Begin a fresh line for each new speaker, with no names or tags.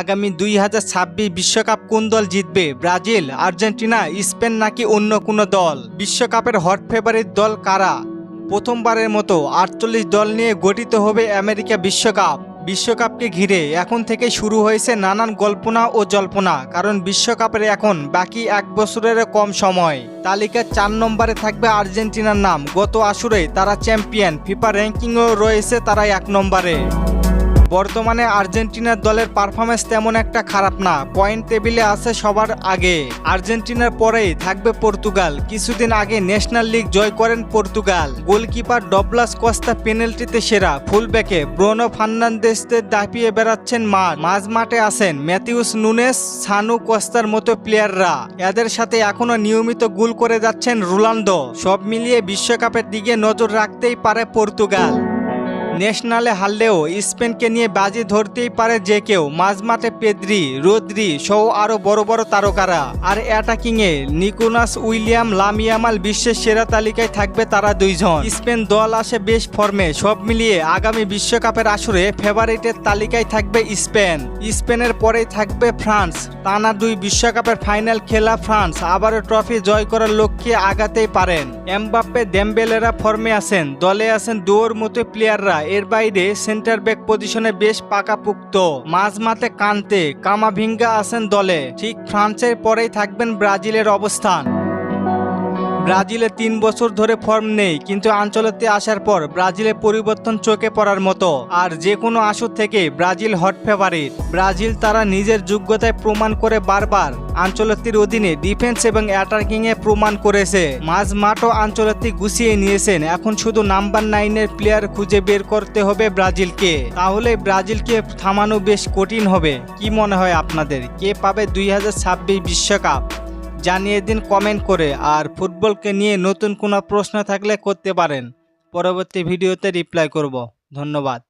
আগামী দুই হাজার ছাব্বিশ বিশ্বকাপ কোন দল জিতবে? ব্রাজিল, আর্জেন্টিনা, স্পেন নাকি অন্য কোনো দল? বিশ্বকাপের হট ফেভারিট দল কারা? প্রথমবারের মতো আটচল্লিশ দল নিয়ে গঠিত হবে আমেরিকা বিশ্বকাপ। বিশ্বকাপকে ঘিরে এখন থেকে শুরু হয়েছে নানান কল্পনা ও জল্পনা, কারণ বিশ্বকাপের এখন বাকি এক বছরের কম সময়। তালিকার চার নম্বরে থাকবে আর্জেন্টিনার নাম। গত আসরে তারা চ্যাম্পিয়ন, ফিফা র্যাঙ্কিংও রয়েছে তারা এক নম্বরে। বর্তমানে আর্জেন্টিনার দলের পারফরমেন্স তেমন একটা খারাপ না। পয়েন্ট টেবিলে আছে সবার আগে। আর্জেন্টিনার পরেই থাকবে পর্তুগাল। কিছুদিন আগে ন্যাশনাল লিগ জয় করেন পর্তুগাল। গোলকিপার ডবলাস কস্তা পেনাল্টিতে সেরা। ফুলব্যাকে ব্রোনো ফার্নান্দেসদের দাপিয়ে বেড়াচ্ছেন মাঠ। মাঝ মাঠে আছেন ম্যাথিউস নুনেস সানু কস্তার মতো প্লেয়াররা এদের সাথে এখনও নিয়মিত গোল করে যাচ্ছেন রোনাল্ডো সব মিলিয়ে বিশ্বকাপের দিকে নজর রাখতেই পারে পর্তুগাল। ন্যাশনালে হারলেও স্পেনকে নিয়ে বাজি ধরতেই পারে যে কেউ। মাঝমাঠে পেদ্রি, রোদ্রি সহ আরও বড় বড় তারকারা। আর অ্যাটাকিং এ নিকোনাস উইলিয়াম লামিয়ামাল বিশ্বের সেরা তালিকায় থাকবে তারা দুইজন। স্পেন দল আসে বেশ ফর্মে, সব মিলিয়ে আগামী বিশ্বকাপের আসরে ফেভারিটের তালিকায় থাকবে স্পেন। স্পেনের পরেই থাকবে ফ্রান্স। টানা দুই বিশ্বকাপের ফাইনাল খেলা ফ্রান্স। আবারও ট্রফি জয় করার লক্ষ্যে আগাতেই পারেন। এমবাপ্পে ডেম্বেলেরা ফর্মে আছেন, দলে আছেন দুয়োর মতো প্লেয়াররা। এর বাইরে সেন্টার ব্যাক পজিশনে বেশ পাকাপুক্ত। মাঝমাতে কান্তে কামাভিঙ্গা আছেন দলে। ঠিক ফ্রান্সের পরেই থাকবেন ব্রাজিলের অবস্থান। ব্রাজিলে তিন বছর ধরে ফর্ম নেই, কিন্তু আঞ্চলতে আসার পর ব্রাজিলের পরিবর্তন চোখে পড়ার মতো। আর যে কোনো আসর থেকে ব্রাজিল হট ফেভারিট ব্রাজিল তারা নিজের যোগ্যতায় প্রমাণ করে বারবার। আঞ্চলতির অধীনে ডিফেন্স এবং অ্যাটাকিং এ প্রমাণ করেছে। মাঝ মাঠও আঞ্চলতি গুছিয়ে নিয়েছেন। এখন শুধু নাম্বার নাইনের প্লেয়ার খুঁজে বের করতে হবে ব্রাজিলকে। তাহলে ব্রাজিলকে থামানো বেশ কঠিন হবে। কি মনে হয় আপনাদের? কে পাবে দুই বিশ্বকাপ? জানিয়ে দিন কমেন্ট করে আর ফুটবলকে নিয়ে নতুন কোনো প্রশ্ন থাকলে করতে পারেন। পরবর্তী ভিডিওতে রিপ্লাই করব। ধন্যবাদ।